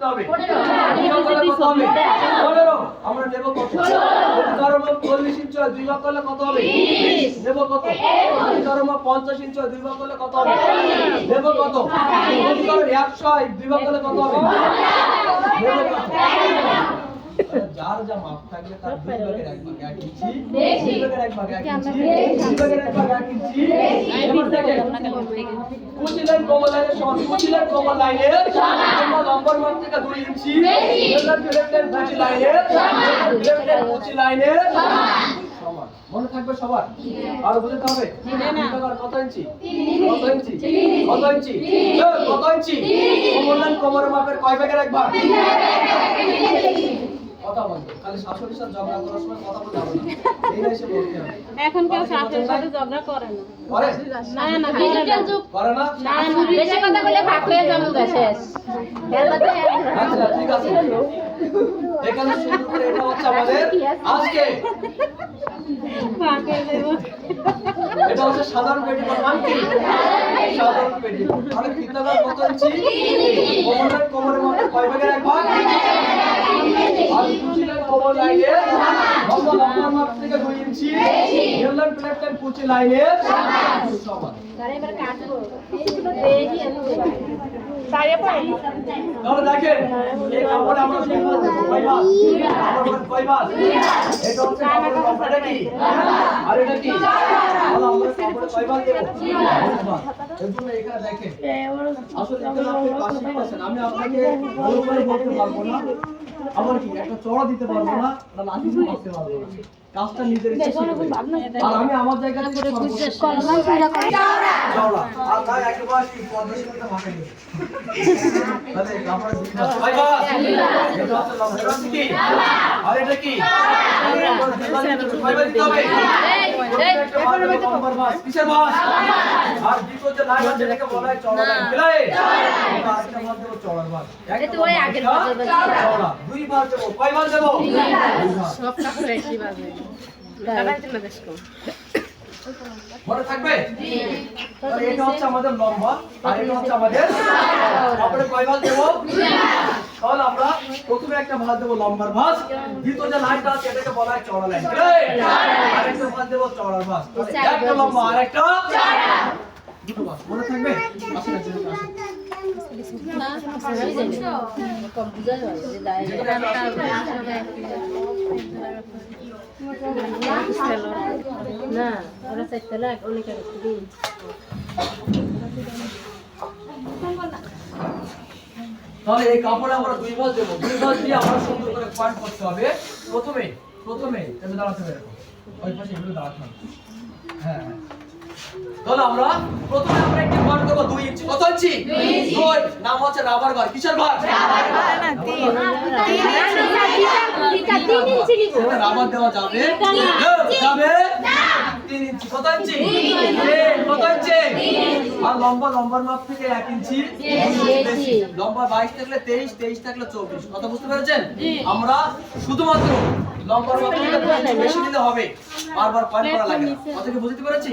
করতে হবে। কত হবে? পনেরো। আমরা নেব কত? ধর্ম চল্লিশ ইঞ্চ দুই ভাগ করলে কত হবে? নেব কত? ধর্ম পঞ্চাশ ইঞ্চ দুই ভাগ করলে কত হবে? নেব কত? একশো দুই ভাগ করলে কত হবে? নেব কত? যার যা মাপ তার দুই ভাগের এক ভাগ এক ইঞ্চি দুই ভাগের এক ভাগ এক ইঞ্চি দুই ভাগের এক ভাগ এক ইঞ্চি এবার দেখেন কোমল লাইনের সমান কোমল লাইনের মাপ থেকে দুই ইঞ্চি কুচি লাইনের কুচি লাইনের সমান মনে থাকবে সবার আর বুঝতে হবে কত ইঞ্চি কত ইঞ্চি কত ইঞ্চি কত ইঞ্চি লাইন কোমরের মাপের কয় ভাগের এক ভাগ কথা বলতো। খালি শাশুড়ির সাথে ঝগড়া করার সময় কথা বলতে হবে না। এই এসে বলতে হবে। এখন কেউ শাশুড়ির সাথে ঝগড়া করে না। করে? না না ডিজিটাল যুগ। করে না? না না বেশি কথা বলে ভাগ হয়ে যাব শেষ। আচ্ছা ঠিক আছে। এখানে শুরু করে এটা হচ্ছে আমাদের আজকে। ভাগ যাব। এটা হচ্ছে সাধারণ পেটিকোট নাম কি? সাধারণ পেটিকোট তাহলে ফিতাদার কত ইঞ্চি কোমরের কোমরের মধ্যে কয় ভাগের এক ভাগ কুচি লাইন। লম্বা লম্বা মাপ থেকে দুই ইঞ্চি। হেললাম প্লেট লাইন কুচি লাইনে। সমান তাহলে দেখেন এই কাপড়ে আমরা দুই মাস দেবো কয় মাস? আমার বলেন কয় মাস? এটা হচ্ছে কাপড়ের লম্বাটা কি? আর এটা কি? আমি আপনাকে বলতে পারব না আমার কি একটা চড়া দিতে পারব না লাঠি দিয়ে পারব না কাজটা নিজের আর আমি আমার জায়গা থেকে আর তাই একেবারে পদ্মা হচ্ছে কি আর এটা কি মনে থাকবে? এটা হচ্ছে আমাদের লম্বা আর এটা হচ্ছে আমাদের তারপরে কয় ভাঁজ দেবো? তাহলে আমরা প্রথমে একটা ভাঁজ দেবো লম্বার ভাঁজ দ্বিতীয় যে লাইনটা আছে এটাকে বলা হয় চওড়া লাইন। আর একটা ভাঁজ দেবো ভাঁজ তাহলে একটা লম্বা আর একটা মনে থাকবে? না ওরা চাইতে লাগ অনেক দিন তাহলে এই কাপড়ে আমরা দুই ভাঁজ দেবো। দুই ভাঁজ দিয়ে আমরা সুন্দর করে পয়েন্ট করতে হবে। প্রথমে প্রথমে তুমি দাঁড়াতে হবে এরকম। ওই পাশে এগুলো দাঁড়াতে হবে। হ্যাঁ হ্যাঁ। তাহলে আমরা প্রথমে আমরা একটি ঘর দেবো দুই ইঞ্চি। কত ইঞ্চি? দুই নাম হচ্ছে রাবার ঘর কিসের ঘর রাবার দেওয়া যাবে। যাবে। ইঞ্চি। কত ইঞ্চি? কত ইঞ্চি? আর লম্বা লম্বার মাপ থেকে এক ইঞ্চি। বেশি। লম্বা বাইশ থাকলে তেইশ তেইশ থাকলে চব্বিশ। কথা বুঝতে পেরেছেন? আমরা শুধুমাত্র লম্বার মাপ থেকে বেশি দিলে হবে। বারবার পয়েন্ট করা লাগে না। কথা কি বুঝতে পেরেছি?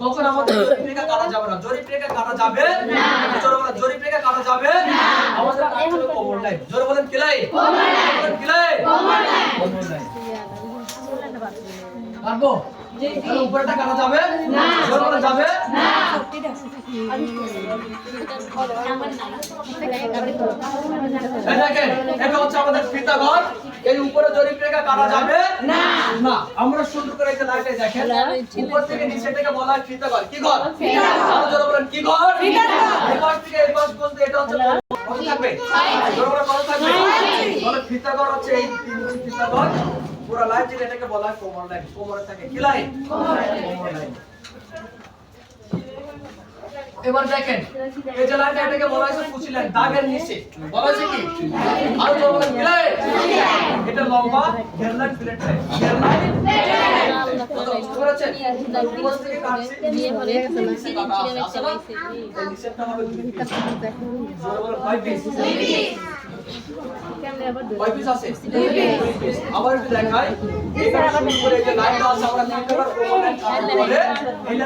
কত জরিপ রেখা কাটা যাবে তাহলে উপরেটা কাটা যাবে না। জোরে যাবে? এই এটা হচ্ছে আমাদের ফিতা এই উপরে জরিপ রেখা কাটা যাবে? না। না আমরা সুন্দর করে এই লাইটে দেখেন উপর থেকে নিচে থেকে বলা হয় কি ঘর? আরও জোরে বলেন কি ঘর? এই পাশ থেকে এই পাশ পর্যন্ত এটা হচ্ছে কত থাকবে জোরে বলেন কত থাকবে তাহলে ফিতা ঘর হচ্ছে এই তিন ইঞ্চি ফিতা ঘর পুরো লাইন যেটা এটাকে বলা হয় কোমর লাইন কোমরে থাকে কি লাইন কোমর লাইন এবার দেখেন, এই যে লাইনটা এটাকে বলা হয়েছে কুচি লাইন দাগের নিচে। বলা হয়েছে কি? আরও বলেন কি লাইন এটা লম্বা ঘের লাইন ফিলেট লাইন ঘের লাইন নিচেরটা হবে দুই পিস জোরে পিস কেমনে আবার কয় পিস আছে? দুই পিস আবার একটু দেখাই। এখানে আছে আমরা প্রমাণ এই